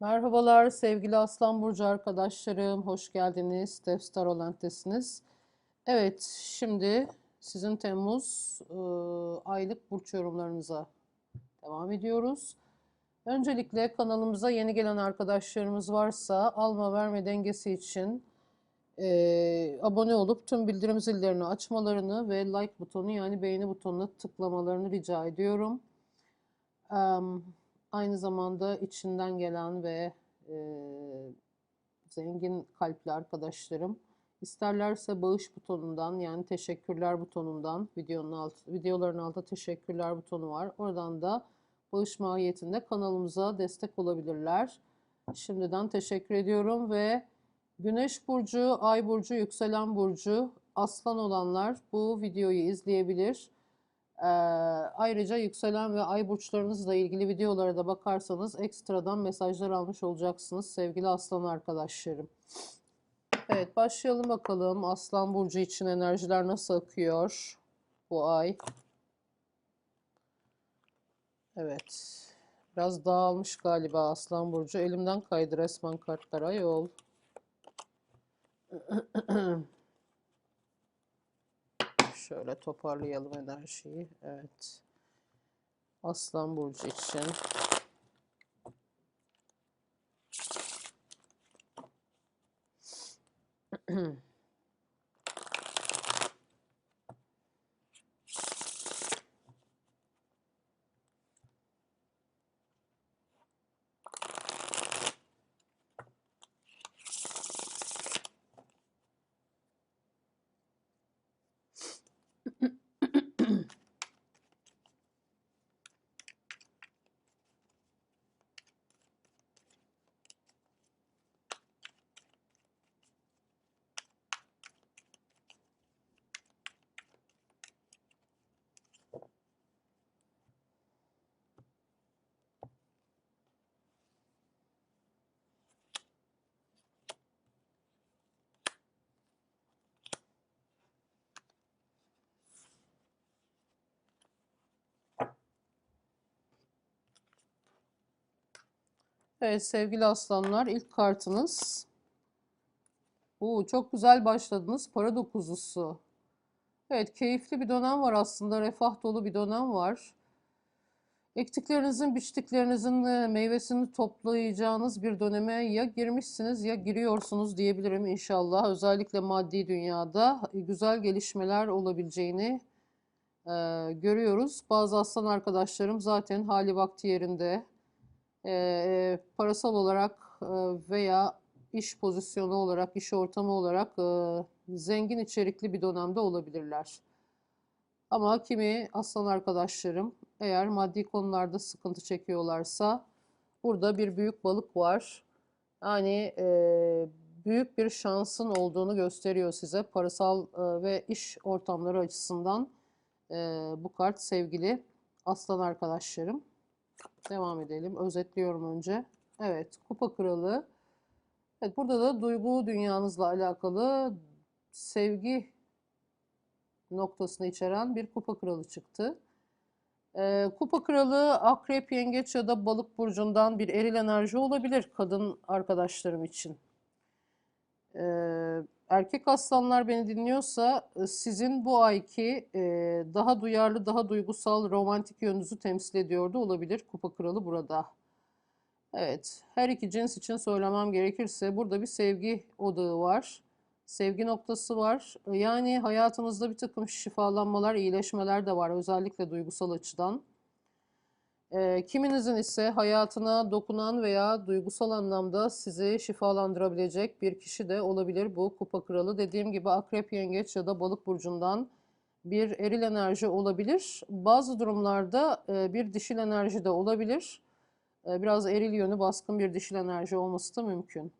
Merhabalar sevgili Aslan Burcu arkadaşlarım. Hoş geldiniz. Devstar Olent'tesiniz. Evet, şimdi sizin Temmuz e, aylık burç yorumlarınıza devam ediyoruz. Öncelikle kanalımıza yeni gelen arkadaşlarımız varsa alma verme dengesi için e, abone olup tüm bildirim zillerini açmalarını ve like butonu yani beğeni butonuna tıklamalarını rica ediyorum. Em, aynı zamanda içinden gelen ve e, zengin kalpli arkadaşlarım isterlerse bağış butonundan yani teşekkürler butonundan videonun alt, videoların altında teşekkürler butonu var. Oradan da bağış mahiyetinde kanalımıza destek olabilirler. Şimdiden teşekkür ediyorum ve Güneş burcu, Ay burcu, yükselen burcu, Aslan olanlar bu videoyu izleyebilir. Ee, ayrıca yükselen ve ay burçlarınızla ilgili videolara da bakarsanız ekstradan mesajlar almış olacaksınız sevgili aslan arkadaşlarım. Evet başlayalım bakalım aslan burcu için enerjiler nasıl akıyor bu ay. Evet biraz dağılmış galiba aslan burcu elimden kaydı resmen kartlara yol. Şöyle toparlayalım enerjiyi. Evet. Aslan Burcu için. Evet sevgili aslanlar ilk kartınız. Oo, çok güzel başladınız. Para dokuzusu. Evet keyifli bir dönem var aslında. Refah dolu bir dönem var. Ektiklerinizin, biçtiklerinizin e, meyvesini toplayacağınız bir döneme ya girmişsiniz ya giriyorsunuz diyebilirim inşallah. Özellikle maddi dünyada güzel gelişmeler olabileceğini e, görüyoruz. Bazı aslan arkadaşlarım zaten hali vakti yerinde e, parasal olarak e, veya iş pozisyonu olarak, iş ortamı olarak e, zengin içerikli bir dönemde olabilirler. Ama kimi aslan arkadaşlarım eğer maddi konularda sıkıntı çekiyorlarsa burada bir büyük balık var. Yani e, büyük bir şansın olduğunu gösteriyor size parasal e, ve iş ortamları açısından e, bu kart sevgili aslan arkadaşlarım. Devam edelim. Özetliyorum önce. Evet, Kupa Kralı. Evet, burada da duygu dünyanızla alakalı sevgi noktasını içeren bir Kupa Kralı çıktı. Ee, Kupa Kralı Akrep, Yengeç ya da Balık burcundan bir eril enerji olabilir kadın arkadaşlarım için. Ee, erkek aslanlar beni dinliyorsa e, sizin bu ayki e, daha duyarlı, daha duygusal, romantik yönünüzü temsil ediyordu olabilir Kupa Kralı burada. Evet, her iki cins için söylemem gerekirse burada bir sevgi odağı var. Sevgi noktası var. Yani hayatınızda bir takım şifalanmalar, iyileşmeler de var özellikle duygusal açıdan. E, kiminizin ise hayatına dokunan veya duygusal anlamda sizi şifalandırabilecek bir kişi de olabilir bu kupa kralı. Dediğim gibi akrep, yengeç ya da balık burcundan bir eril enerji olabilir. Bazı durumlarda e, bir dişil enerji de olabilir. E, biraz eril yönü baskın bir dişil enerji olması da mümkün.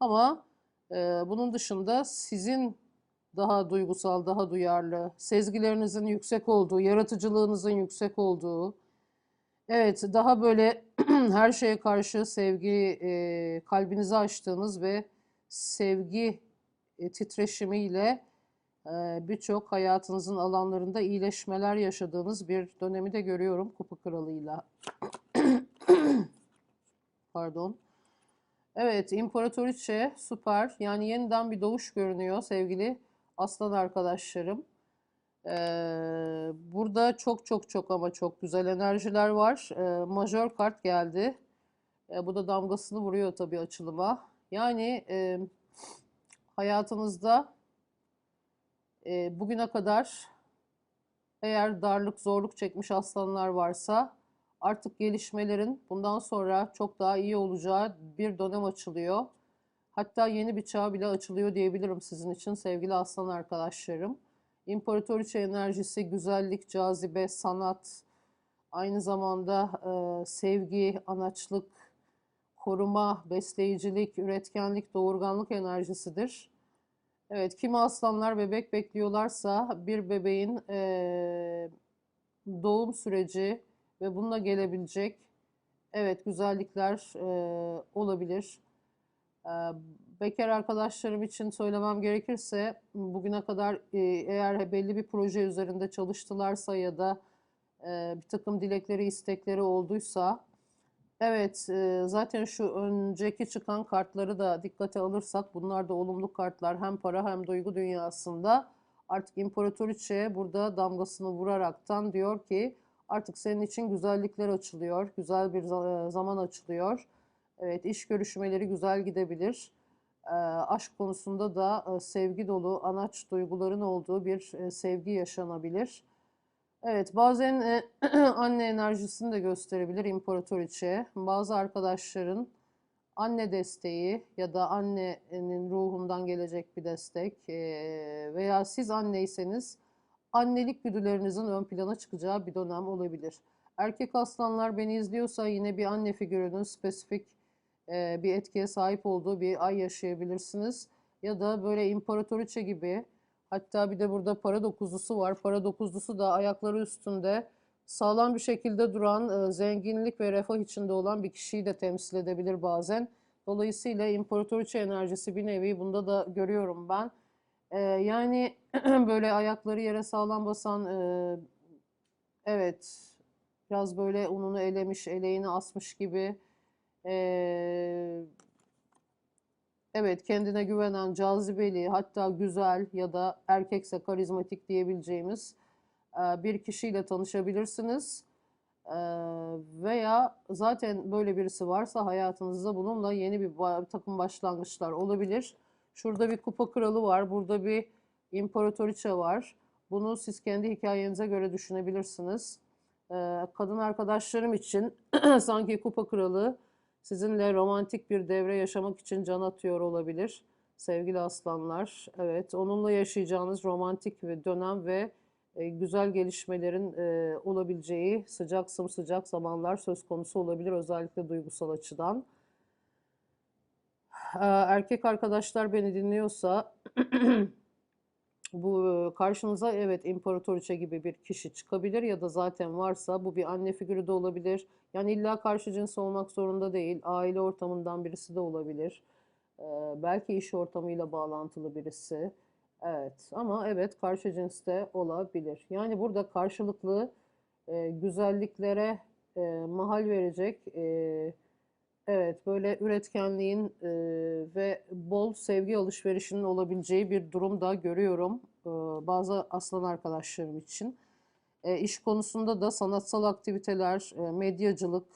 Ama e, bunun dışında sizin daha duygusal, daha duyarlı, sezgilerinizin yüksek olduğu, yaratıcılığınızın yüksek olduğu, Evet, daha böyle her şeye karşı sevgi, e, kalbinizi açtığınız ve sevgi e, titreşimiyle e, birçok hayatınızın alanlarında iyileşmeler yaşadığınız bir dönemi de görüyorum Kupa Kralı'yla. Pardon. Evet, İmparatoriçe süper. Yani yeniden bir doğuş görünüyor sevgili aslan arkadaşlarım. Ee, burada çok çok çok ama çok güzel enerjiler var. Ee, majör kart geldi. Ee, bu da damgasını vuruyor tabii açılıma. Yani e, hayatınızda e, bugüne kadar eğer darlık, zorluk çekmiş aslanlar varsa artık gelişmelerin bundan sonra çok daha iyi olacağı bir dönem açılıyor. Hatta yeni bir çağ bile açılıyor diyebilirim sizin için sevgili aslan arkadaşlarım. İmparatoriçe enerjisi, güzellik, cazibe, sanat, aynı zamanda e, sevgi, anaçlık, koruma, besleyicilik, üretkenlik, doğurganlık enerjisidir. Evet, kimi aslanlar bebek bekliyorlarsa bir bebeğin e, doğum süreci ve bununla gelebilecek evet güzellikler e, olabilir. E, bekar arkadaşlarım için söylemem gerekirse bugüne kadar e, eğer belli bir proje üzerinde çalıştılarsa ya da e, bir takım dilekleri, istekleri olduysa evet e, zaten şu önceki çıkan kartları da dikkate alırsak bunlar da olumlu kartlar hem para hem duygu dünyasında artık İmparatoriçe burada damgasını vuraraktan diyor ki artık senin için güzellikler açılıyor, güzel bir zaman açılıyor. Evet iş görüşmeleri güzel gidebilir aşk konusunda da sevgi dolu, anaç duyguların olduğu bir sevgi yaşanabilir. Evet, bazen anne enerjisini de gösterebilir imparatoriçe. Bazı arkadaşların anne desteği ya da annenin ruhundan gelecek bir destek veya siz anneyseniz annelik güdülerinizin ön plana çıkacağı bir dönem olabilir. Erkek aslanlar beni izliyorsa yine bir anne figürünün spesifik e, bir etkiye sahip olduğu bir ay yaşayabilirsiniz. Ya da böyle imparatoriçe gibi hatta bir de burada para dokuzlusu var. Para dokuzlusu da ayakları üstünde sağlam bir şekilde duran, e, zenginlik ve refah içinde olan bir kişiyi de temsil edebilir bazen. Dolayısıyla imparatoriçe enerjisi bir nevi bunda da görüyorum ben. E, yani böyle ayakları yere sağlam basan, e, evet biraz böyle ununu elemiş, eleğini asmış gibi evet kendine güvenen, cazibeli, hatta güzel ya da erkekse karizmatik diyebileceğimiz bir kişiyle tanışabilirsiniz. Veya zaten böyle birisi varsa hayatınızda bununla yeni bir takım başlangıçlar olabilir. Şurada bir kupa kralı var, burada bir imparatoriçe var. Bunu siz kendi hikayenize göre düşünebilirsiniz. Kadın arkadaşlarım için sanki kupa kralı Sizinle romantik bir devre yaşamak için can atıyor olabilir sevgili aslanlar. Evet, onunla yaşayacağınız romantik bir dönem ve e, güzel gelişmelerin e, olabileceği sıcak sımsıcak zamanlar söz konusu olabilir özellikle duygusal açıdan. Erkek arkadaşlar beni dinliyorsa bu karşınıza evet imparatoriçe gibi bir kişi çıkabilir ya da zaten varsa bu bir anne figürü de olabilir. Yani illa karşı cins olmak zorunda değil. Aile ortamından birisi de olabilir. Ee, belki iş ortamıyla bağlantılı birisi. Evet ama evet karşı cinste olabilir. Yani burada karşılıklı e, güzelliklere e, mahal verecek e, Evet, böyle üretkenliğin e, ve bol sevgi alışverişinin olabileceği bir durum da görüyorum e, bazı aslan arkadaşlarım için. E, iş konusunda da sanatsal aktiviteler, e, medyacılık,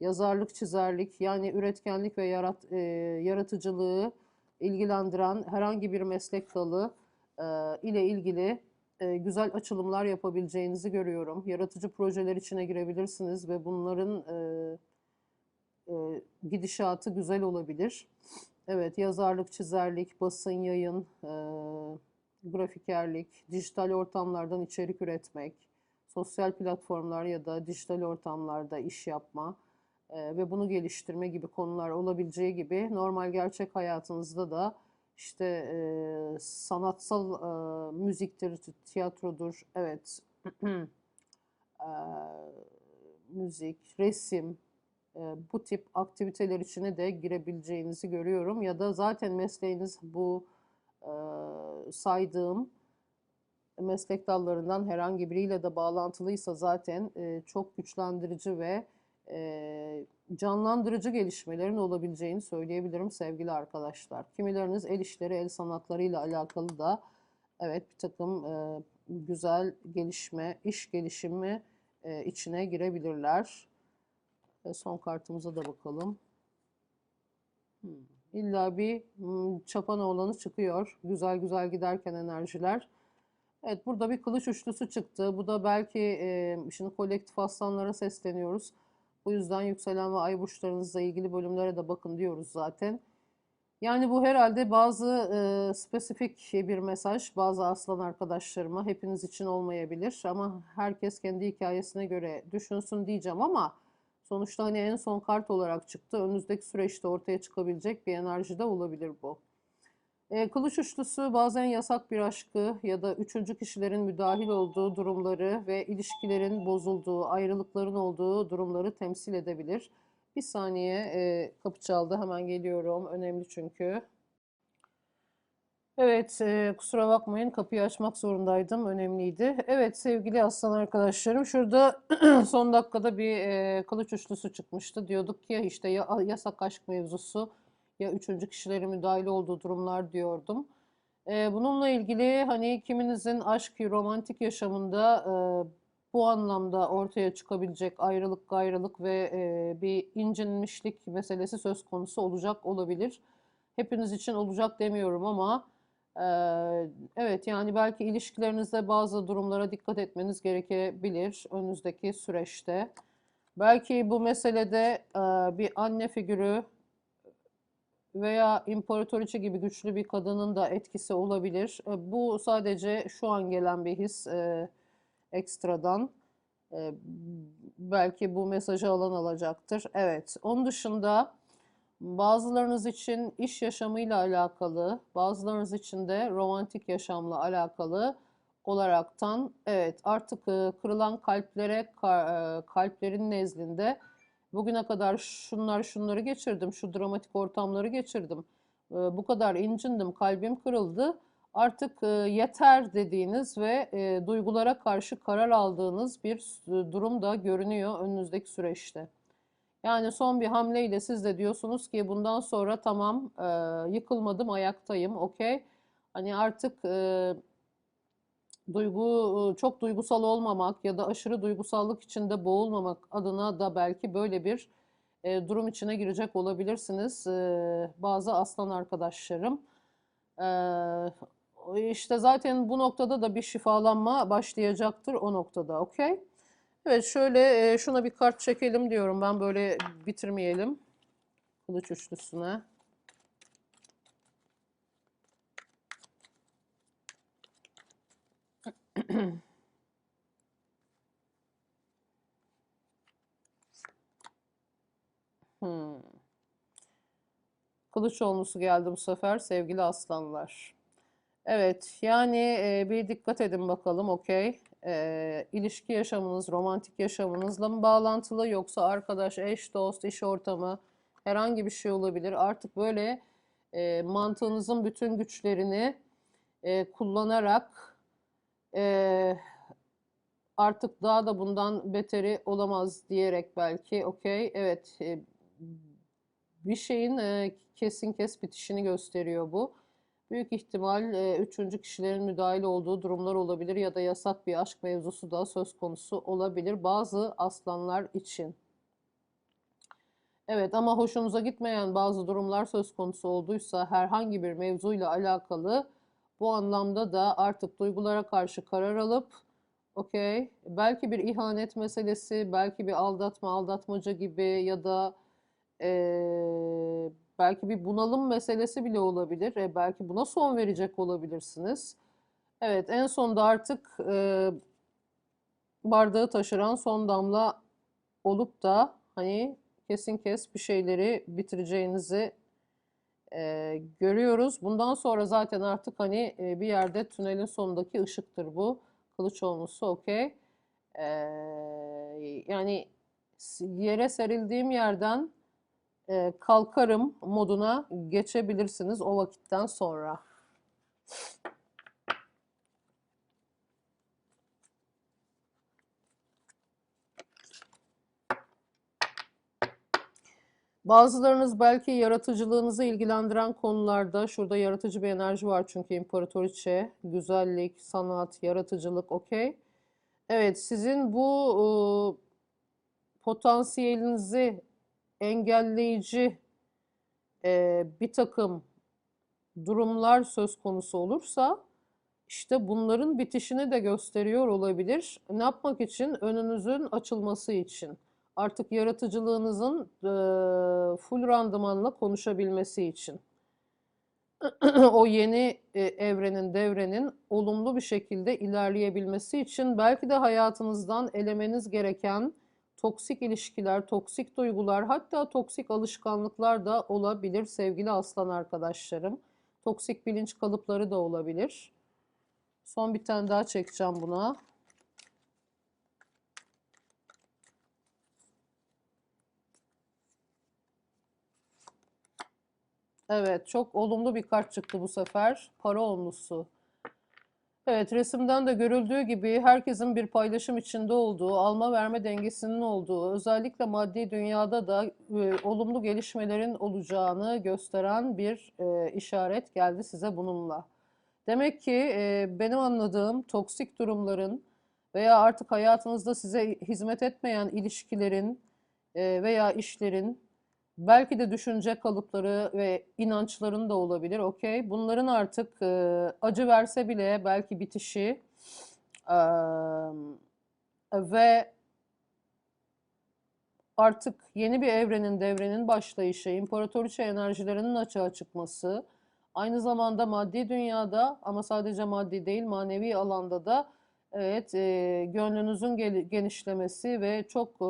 yazarlık, çizerlik yani üretkenlik ve yarat, e, yaratıcılığı ilgilendiren herhangi bir meslek dalı e, ile ilgili e, güzel açılımlar yapabileceğinizi görüyorum. Yaratıcı projeler içine girebilirsiniz ve bunların... E, e, gidişatı güzel olabilir. Evet, yazarlık, çizerlik, basın, yayın, e, grafikerlik, dijital ortamlardan içerik üretmek, sosyal platformlar ya da dijital ortamlarda iş yapma e, ve bunu geliştirme gibi konular olabileceği gibi normal gerçek hayatınızda da işte e, sanatsal e, müziktir, tiyatrodur, evet, e, müzik, resim, bu tip aktiviteler içine de girebileceğinizi görüyorum. Ya da zaten mesleğiniz bu saydığım meslek dallarından herhangi biriyle de bağlantılıysa zaten çok güçlendirici ve e, canlandırıcı gelişmelerin olabileceğini söyleyebilirim sevgili arkadaşlar. Kimileriniz el işleri, el sanatlarıyla alakalı da evet bir takım e, güzel gelişme, iş gelişimi e, içine girebilirler. Ve son kartımıza da bakalım. Hmm. İlla bir hmm, çapan oğlanı çıkıyor. Güzel güzel giderken enerjiler. Evet burada bir kılıç üçlüsü çıktı. Bu da belki e, şimdi kolektif aslanlara sesleniyoruz. Bu yüzden yükselen ve ay burçlarınızla ilgili bölümlere de bakın diyoruz zaten. Yani bu herhalde bazı e, spesifik bir mesaj bazı aslan arkadaşlarıma hepiniz için olmayabilir ama herkes kendi hikayesine göre düşünsün diyeceğim ama sonuçta hani en son kart olarak çıktı. Önünüzdeki süreçte ortaya çıkabilecek bir enerji de olabilir bu. E, kılıç üçlüsü bazen yasak bir aşkı ya da üçüncü kişilerin müdahil olduğu durumları ve ilişkilerin bozulduğu, ayrılıkların olduğu durumları temsil edebilir. Bir saniye e, kapı çaldı hemen geliyorum. Önemli çünkü. Evet e, kusura bakmayın kapıyı açmak zorundaydım. Önemliydi. Evet sevgili aslan arkadaşlarım şurada son dakikada bir e, kılıç üçlüsü çıkmıştı. Diyorduk ki işte ya, yasak aşk mevzusu ya üçüncü kişilerin müdahil olduğu durumlar diyordum. E, bununla ilgili hani kiminizin aşk, romantik yaşamında e, bu anlamda ortaya çıkabilecek ayrılık, gayrılık ve e, bir incinmişlik meselesi söz konusu olacak olabilir. Hepiniz için olacak demiyorum ama evet yani belki ilişkilerinizde bazı durumlara dikkat etmeniz gerekebilir önünüzdeki süreçte. Belki bu meselede bir anne figürü veya imparatoriçe gibi güçlü bir kadının da etkisi olabilir. Bu sadece şu an gelen bir his. Ekstradan. Belki bu mesajı alan alacaktır. Evet, onun dışında bazılarınız için iş yaşamıyla alakalı, bazılarınız için de romantik yaşamla alakalı olaraktan evet artık e, kırılan kalplere e, kalplerin nezdinde bugüne kadar şunlar şunları geçirdim, şu dramatik ortamları geçirdim. E, bu kadar incindim, kalbim kırıldı artık yeter dediğiniz ve duygulara karşı karar aldığınız bir durum da görünüyor önünüzdeki süreçte. Yani son bir hamleyle siz de diyorsunuz ki bundan sonra tamam e, yıkılmadım ayaktayım okey. Hani artık e, duygu çok duygusal olmamak ya da aşırı duygusallık içinde boğulmamak adına da belki böyle bir e, durum içine girecek olabilirsiniz e, bazı aslan arkadaşlarım. E, işte zaten bu noktada da bir şifalanma başlayacaktır o noktada. Okey? Evet şöyle e, şuna bir kart çekelim diyorum. Ben böyle bitirmeyelim. Kılıç üçlüsüne. hmm. Kılıç olmusu geldi bu sefer sevgili aslanlar. Evet, yani e, bir dikkat edin bakalım, okey. E, ilişki yaşamınız, romantik yaşamınızla mı bağlantılı yoksa arkadaş, eş, dost, iş ortamı herhangi bir şey olabilir. Artık böyle e, mantığınızın bütün güçlerini e, kullanarak e, artık daha da bundan beteri olamaz diyerek belki, okey. Evet, e, bir şeyin e, kesin kes bitişini gösteriyor bu. Büyük ihtimal e, üçüncü kişilerin müdahil olduğu durumlar olabilir ya da yasak bir aşk mevzusu da söz konusu olabilir bazı aslanlar için. Evet ama hoşunuza gitmeyen bazı durumlar söz konusu olduysa herhangi bir mevzuyla alakalı bu anlamda da artık duygulara karşı karar alıp okey belki bir ihanet meselesi, belki bir aldatma, aldatmaca gibi ya da e, belki bir bunalım meselesi bile olabilir. E, belki buna son verecek olabilirsiniz. Evet en sonunda artık e, bardağı taşıran son damla olup da hani kesin kes bir şeyleri bitireceğinizi e, görüyoruz. Bundan sonra zaten artık hani e, bir yerde tünelin sonundaki ışıktır bu. Kılıç olması okey. E, yani yere serildiğim yerden e, kalkarım moduna geçebilirsiniz o vakitten sonra. Bazılarınız belki yaratıcılığınızı ilgilendiren konularda, şurada yaratıcı bir enerji var çünkü imparatoriçe, güzellik, sanat, yaratıcılık, okey. Evet, sizin bu e, potansiyelinizi engelleyici e, bir takım durumlar söz konusu olursa, işte bunların bitişini de gösteriyor olabilir. Ne yapmak için? Önünüzün açılması için. Artık yaratıcılığınızın e, full randımanla konuşabilmesi için. o yeni e, evrenin, devrenin olumlu bir şekilde ilerleyebilmesi için belki de hayatınızdan elemeniz gereken toksik ilişkiler, toksik duygular, hatta toksik alışkanlıklar da olabilir sevgili aslan arkadaşlarım. Toksik bilinç kalıpları da olabilir. Son bir tane daha çekeceğim buna. Evet, çok olumlu bir kart çıktı bu sefer. Para olmuşsu. Evet, resimden de görüldüğü gibi herkesin bir paylaşım içinde olduğu, alma verme dengesinin olduğu, özellikle maddi dünyada da e, olumlu gelişmelerin olacağını gösteren bir e, işaret geldi size bununla. Demek ki e, benim anladığım toksik durumların veya artık hayatınızda size hizmet etmeyen ilişkilerin e, veya işlerin belki de düşünce kalıpları ve inançların da olabilir. Okey. Bunların artık e, acı verse bile belki bitişi e, ve artık yeni bir evrenin devrenin başlayışı, imparatoriçe enerjilerinin açığa çıkması, aynı zamanda maddi dünyada ama sadece maddi değil manevi alanda da evet e, gönlünüzün genişlemesi ve çok e,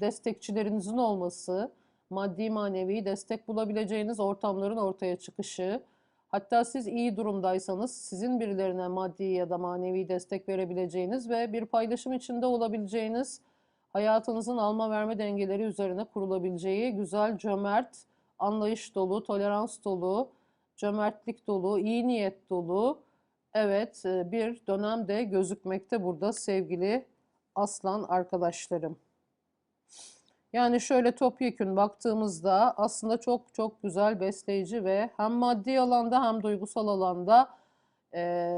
destekçilerinizin olması, maddi manevi destek bulabileceğiniz ortamların ortaya çıkışı, hatta siz iyi durumdaysanız sizin birilerine maddi ya da manevi destek verebileceğiniz ve bir paylaşım içinde olabileceğiniz hayatınızın alma verme dengeleri üzerine kurulabileceği güzel, cömert, anlayış dolu, tolerans dolu, cömertlik dolu, iyi niyet dolu evet e, bir dönemde gözükmekte burada sevgili aslan arkadaşlarım. Yani şöyle topyekün baktığımızda aslında çok çok güzel besleyici ve hem maddi alanda hem duygusal alanda e,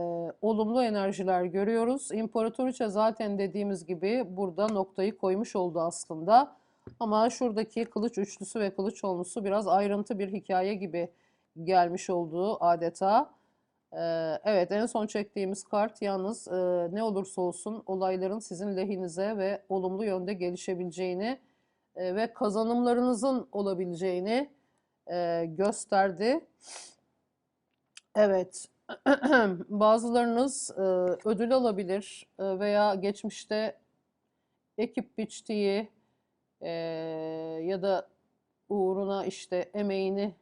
olumlu enerjiler görüyoruz. İmparatoriçe zaten dediğimiz gibi burada noktayı koymuş oldu aslında. Ama şuradaki kılıç üçlüsü ve kılıç onlusu biraz ayrıntı bir hikaye gibi gelmiş olduğu adeta. Ee, evet en son çektiğimiz kart yalnız e, ne olursa olsun olayların sizin lehinize ve olumlu yönde gelişebileceğini e, ve kazanımlarınızın olabileceğini e, gösterdi. Evet, bazılarınız e, ödül alabilir veya geçmişte ekip biçtiği ya da uğruna işte emeğini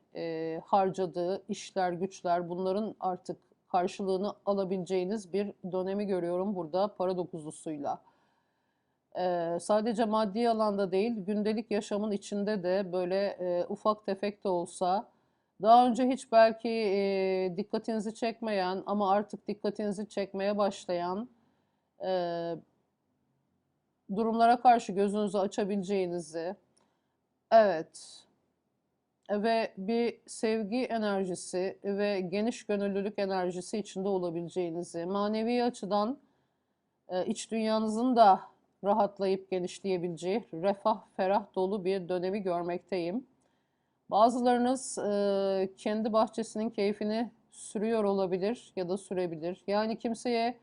harcadığı işler, güçler bunların artık karşılığını alabileceğiniz bir dönemi görüyorum burada para dokuzlusuyla. Ee, sadece maddi alanda değil, gündelik yaşamın içinde de böyle e, ufak tefek de olsa, daha önce hiç belki e, dikkatinizi çekmeyen ama artık dikkatinizi çekmeye başlayan e, durumlara karşı gözünüzü açabileceğinizi, evet, ve bir sevgi enerjisi ve geniş gönüllülük enerjisi içinde olabileceğinizi, manevi açıdan e, iç dünyanızın da rahatlayıp genişleyebileceği refah, ferah dolu bir dönemi görmekteyim. Bazılarınız e, kendi bahçesinin keyfini sürüyor olabilir ya da sürebilir. Yani kimseye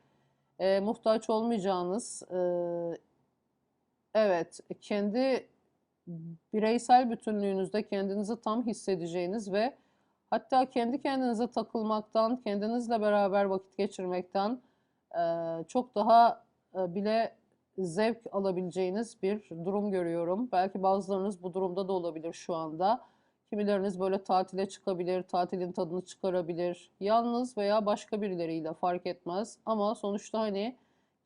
e, muhtaç olmayacağınız, e, evet kendi bireysel bütünlüğünüzde kendinizi tam hissedeceğiniz ve hatta kendi kendinize takılmaktan, kendinizle beraber vakit geçirmekten e, çok daha e, bile zevk alabileceğiniz bir durum görüyorum. Belki bazılarınız bu durumda da olabilir şu anda. Kimileriniz böyle tatile çıkabilir, tatilin tadını çıkarabilir. Yalnız veya başka birileriyle fark etmez. Ama sonuçta hani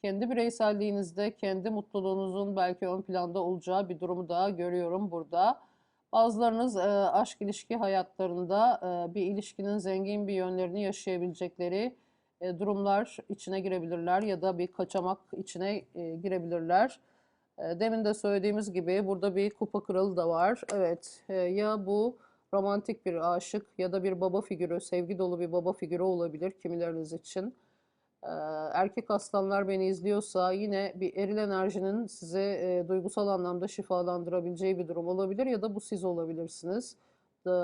kendi bireyselliğinizde, kendi mutluluğunuzun belki ön planda olacağı bir durumu da görüyorum burada. Bazılarınız e, aşk ilişki hayatlarında e, bir ilişkinin zengin bir yönlerini yaşayabilecekleri e, durumlar içine girebilirler ya da bir kaçamak içine e, girebilirler. E, Demin de söylediğimiz gibi burada bir kupa kralı da var. Evet, ya bu romantik bir aşık ya da bir baba figürü, sevgi dolu bir baba figürü olabilir kimileriniz için. Erkek aslanlar beni izliyorsa yine bir eril enerjinin size e, duygusal anlamda şifalandırabileceği bir durum olabilir ya da bu siz olabilirsiniz.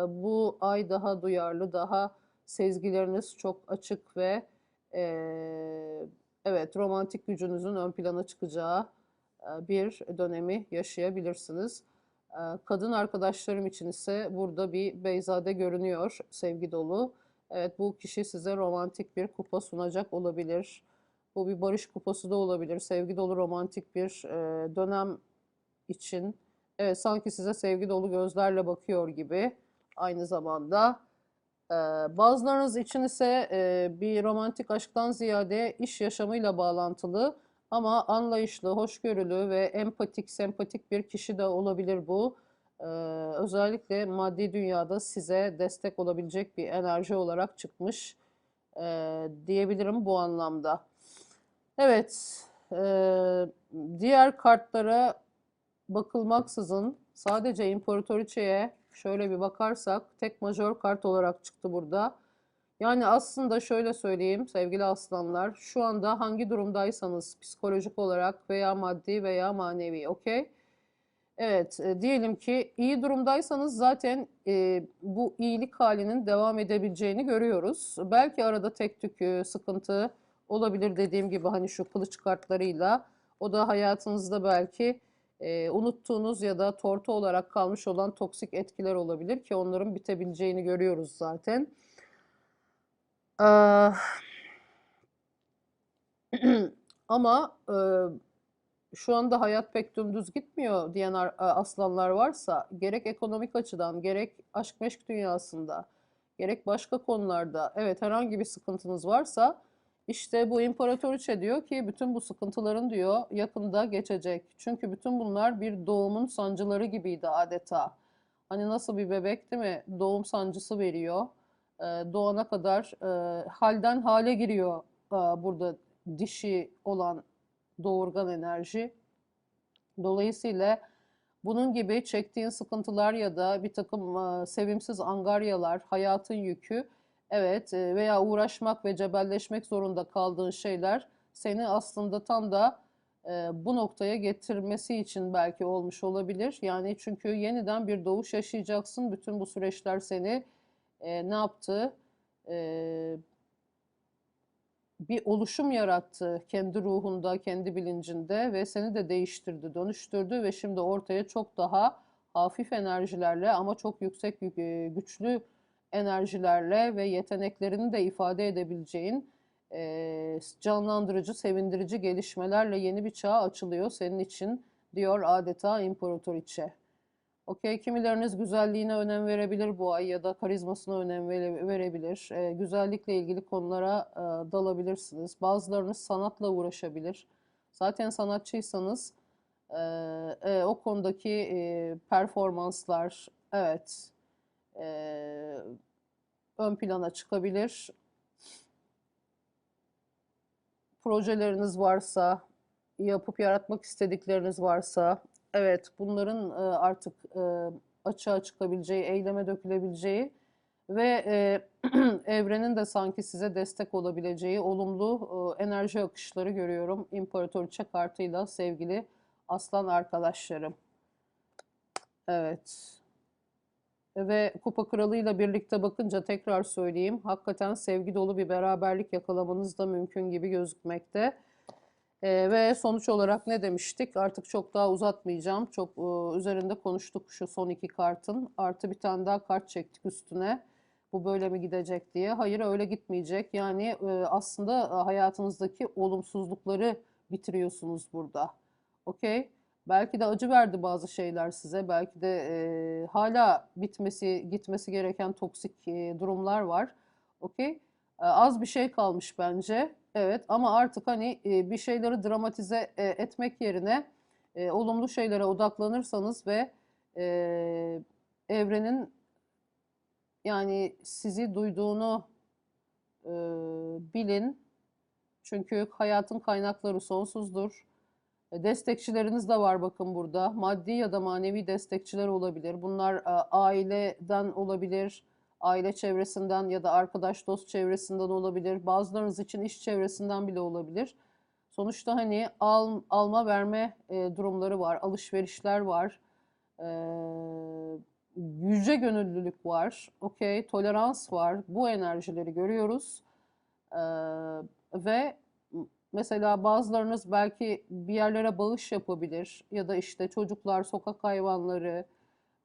Bu ay daha duyarlı, daha sezgileriniz çok açık ve e, evet romantik gücünüzün ön plana çıkacağı e, bir dönemi yaşayabilirsiniz. E, Kadın arkadaşlarım için ise burada bir beyzade görünüyor, sevgi dolu. Evet, bu kişi size romantik bir kupa sunacak olabilir. Bu bir barış kupası da olabilir. Sevgi dolu romantik bir e, dönem için. Evet, sanki size sevgi dolu gözlerle bakıyor gibi. Aynı zamanda. E, bazılarınız için ise e, bir romantik aşktan ziyade iş yaşamıyla bağlantılı ama anlayışlı, hoşgörülü ve empatik, sempatik bir kişi de olabilir bu. Ee, özellikle maddi dünyada size destek olabilecek bir enerji olarak çıkmış ee, diyebilirim bu anlamda. Evet, ee, diğer kartlara bakılmaksızın sadece İmparatoriçe'ye şöyle bir bakarsak tek majör kart olarak çıktı burada. Yani aslında şöyle söyleyeyim sevgili aslanlar, şu anda hangi durumdaysanız psikolojik olarak veya maddi veya manevi, okey? Evet, e, diyelim ki iyi durumdaysanız zaten e, bu iyilik halinin devam edebileceğini görüyoruz. Belki arada tek tük sıkıntı olabilir dediğim gibi hani şu kılıç kartlarıyla. O da hayatınızda belki e, unuttuğunuz ya da tortu olarak kalmış olan toksik etkiler olabilir ki onların bitebileceğini görüyoruz zaten. Ah, Ama e, şu anda hayat pek dümdüz gitmiyor diyen a- aslanlar varsa gerek ekonomik açıdan gerek aşk meşk dünyasında gerek başka konularda evet herhangi bir sıkıntınız varsa işte bu imparatoriçe diyor ki bütün bu sıkıntıların diyor yakında geçecek. Çünkü bütün bunlar bir doğumun sancıları gibiydi adeta. Hani nasıl bir bebek değil mi? Doğum sancısı veriyor. Ee, doğana kadar e, halden hale giriyor e, burada dişi olan doğurgan enerji. Dolayısıyla bunun gibi çektiğin sıkıntılar ya da bir takım e, sevimsiz angaryalar, hayatın yükü, evet e, veya uğraşmak ve cebelleşmek zorunda kaldığın şeyler seni aslında tam da e, bu noktaya getirmesi için belki olmuş olabilir. Yani çünkü yeniden bir doğuş yaşayacaksın. Bütün bu süreçler seni e, ne yaptı? E, bir oluşum yarattı kendi ruhunda, kendi bilincinde ve seni de değiştirdi, dönüştürdü ve şimdi ortaya çok daha hafif enerjilerle ama çok yüksek yük- e, güçlü enerjilerle ve yeteneklerini de ifade edebileceğin e, canlandırıcı, sevindirici gelişmelerle yeni bir çağ açılıyor senin için diyor adeta imparatoriçe. Okey, kimileriniz güzelliğine önem verebilir bu ay ya da karizmasına önem vere- verebilir. Ee, güzellikle ilgili konulara e, dalabilirsiniz. Bazılarınız sanatla uğraşabilir. Zaten sanatçıysanız e, e, o konudaki e, performanslar, evet, e, ön plana çıkabilir. Projeleriniz varsa, yapıp yaratmak istedikleriniz varsa, evet bunların e, artık e, açığa çıkabileceği, eyleme dökülebileceği ve e, evrenin de sanki size destek olabileceği olumlu e, enerji akışları görüyorum İmparatoriçe kartıyla sevgili aslan arkadaşlarım. Evet. Ve Kupa Kralı'yla birlikte bakınca tekrar söyleyeyim. Hakikaten sevgi dolu bir beraberlik yakalamanız da mümkün gibi gözükmekte. Ee, ve sonuç olarak ne demiştik? Artık çok daha uzatmayacağım. Çok e, üzerinde konuştuk şu son iki kartın. Artı bir tane daha kart çektik üstüne. Bu böyle mi gidecek diye. Hayır öyle gitmeyecek. Yani e, aslında e, hayatınızdaki olumsuzlukları bitiriyorsunuz burada. Okey? Belki de acı verdi bazı şeyler size. Belki de e, hala bitmesi, gitmesi gereken toksik e, durumlar var. Okey? E, Az bir şey kalmış bence. Evet ama artık hani e, bir şeyleri dramatize e, etmek yerine e, olumlu şeylere odaklanırsanız ve e, evrenin yani sizi duyduğunu e, bilin. Çünkü hayatın kaynakları sonsuzdur. E, Destekçileriniz de var bakın burada. Maddi ya da manevi destekçiler olabilir. Bunlar e, aileden olabilir, aile çevresinden ya da arkadaş dost çevresinden olabilir. Bazılarınız için iş çevresinden bile olabilir. Sonuçta hani al, alma verme e, durumları var, alışverişler var. Yüce gönüllülük var, okey, tolerans var. Bu enerjileri görüyoruz. Ve Mesela bazılarınız belki bir yerlere bağış yapabilir ya da işte çocuklar, sokak hayvanları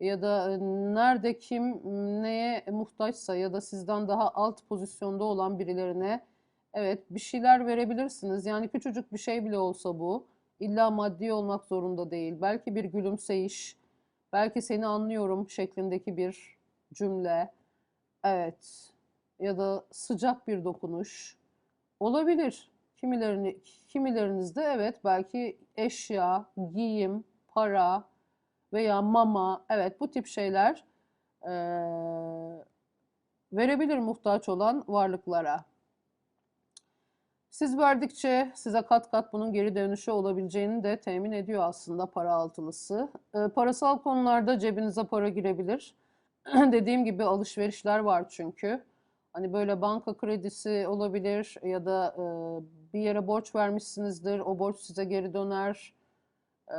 ya da e, nerede kim neye muhtaçsa ya da sizden daha alt pozisyonda olan birilerine evet bir şeyler verebilirsiniz. Yani küçücük bir şey bile olsa bu illa maddi olmak zorunda değil. Belki bir gülümseyiş, belki seni anlıyorum şeklindeki bir cümle. Evet. Ya da sıcak bir dokunuş olabilir. Kimilerini, kimilerinizde evet belki eşya, giyim, para veya mama evet bu tip şeyler eee, verebilir muhtaç olan varlıklara. Siz verdikçe size kat kat bunun geri dönüşü olabileceğini de temin ediyor aslında para altılısı. Eee, parasal konularda cebinize para girebilir. Dediğim gibi alışverişler var çünkü. Hani böyle banka kredisi olabilir ya da e, bir yere borç vermişsinizdir, o borç size geri döner. E,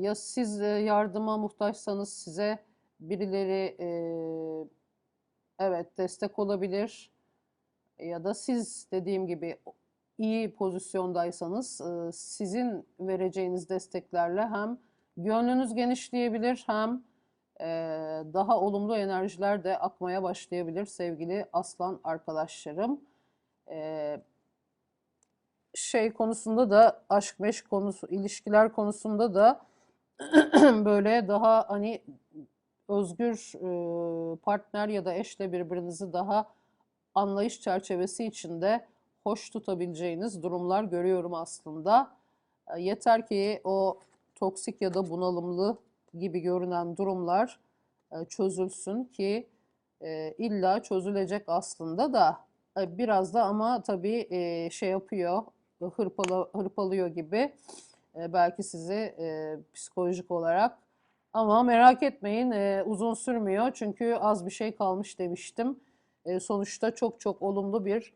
ya siz e, yardıma muhtaçsanız size birileri e, evet destek olabilir. Ya da siz dediğim gibi iyi pozisyondaysanız e, sizin vereceğiniz desteklerle hem gönlünüz genişleyebilir hem e, daha olumlu enerjiler de akmaya başlayabilir sevgili aslan arkadaşlarım. E, şey konusunda da aşk meşk konusu, ilişkiler konusunda da böyle daha hani özgür e, partner ya da eşle birbirinizi daha anlayış çerçevesi içinde hoş tutabileceğiniz durumlar görüyorum aslında. E, Yeter ki o toksik ya da bunalımlı gibi görünen durumlar e, çözülsün ki illa çözülecek aslında da biraz da ama tabii şey yapıyor, hırpala, hırpalıyor gibi e, belki sizi e, psikolojik olarak. Ama merak etmeyin e, uzun sürmüyor çünkü az bir şey kalmış demiştim. E, sonuçta çok çok olumlu bir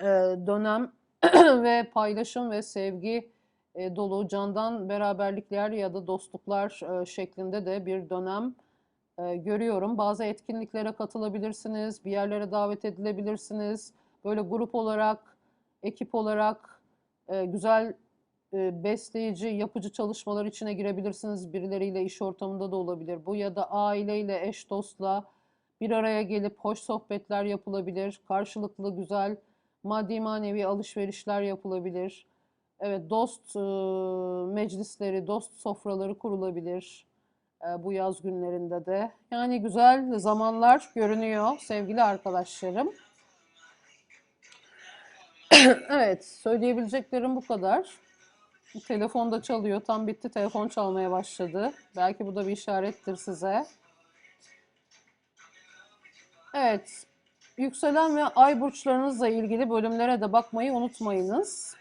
e, dönem ve paylaşım ve sevgi e, dolu candan beraberlikler ya da dostluklar e, şeklinde de bir dönem e, görüyorum. Bazı etkinliklere katılabilirsiniz, bir yerlere davet edilebilirsiniz. Böyle grup olarak, ekip olarak e, güzel e, besleyici, yapıcı çalışmalar içine girebilirsiniz. Birileriyle iş ortamında da olabilir bu ya da aileyle, eş dostla bir araya gelip hoş sohbetler yapılabilir. Karşılıklı güzel maddi manevi alışverişler yapılabilir. Evet dost e, meclisleri, dost sofraları kurulabilir bu yaz günlerinde de. Yani güzel zamanlar görünüyor sevgili arkadaşlarım. Evet, söyleyebileceklerim bu kadar. Telefon da çalıyor. Tam bitti. Telefon çalmaya başladı. Belki bu da bir işarettir size. Evet. Yükselen ve ay burçlarınızla ilgili bölümlere de bakmayı unutmayınız.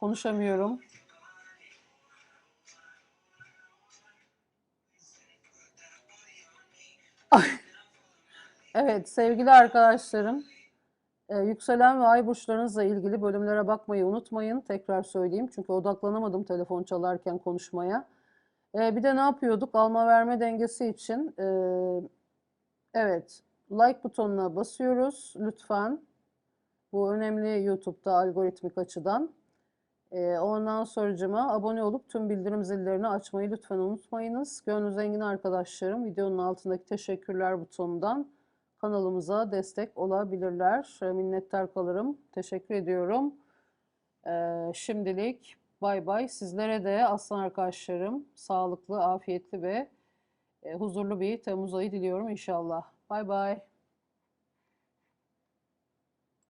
Konuşamıyorum. Evet sevgili arkadaşlarım, e, yükselen ve ay burçlarınızla ilgili bölümlere bakmayı unutmayın. Tekrar söyleyeyim çünkü odaklanamadım telefon çalarken konuşmaya. E, bir de ne yapıyorduk? Alma verme dengesi için. e, evet, like butonuna basıyoruz lütfen. Bu önemli YouTube'da algoritmik açıdan. E, ondan sonracıma abone olup tüm bildirim zillerini açmayı lütfen unutmayınız. Gönlü zengin arkadaşlarım videonun altındaki teşekkürler butonundan kanalımıza destek olabilirler. Minnettar kalırım. Teşekkür ediyorum. E, şimdilik bay bay. Sizlere de aslan arkadaşlarım sağlıklı, afiyetli ve e, huzurlu bir Temmuz ayı diliyorum inşallah. Bay bay.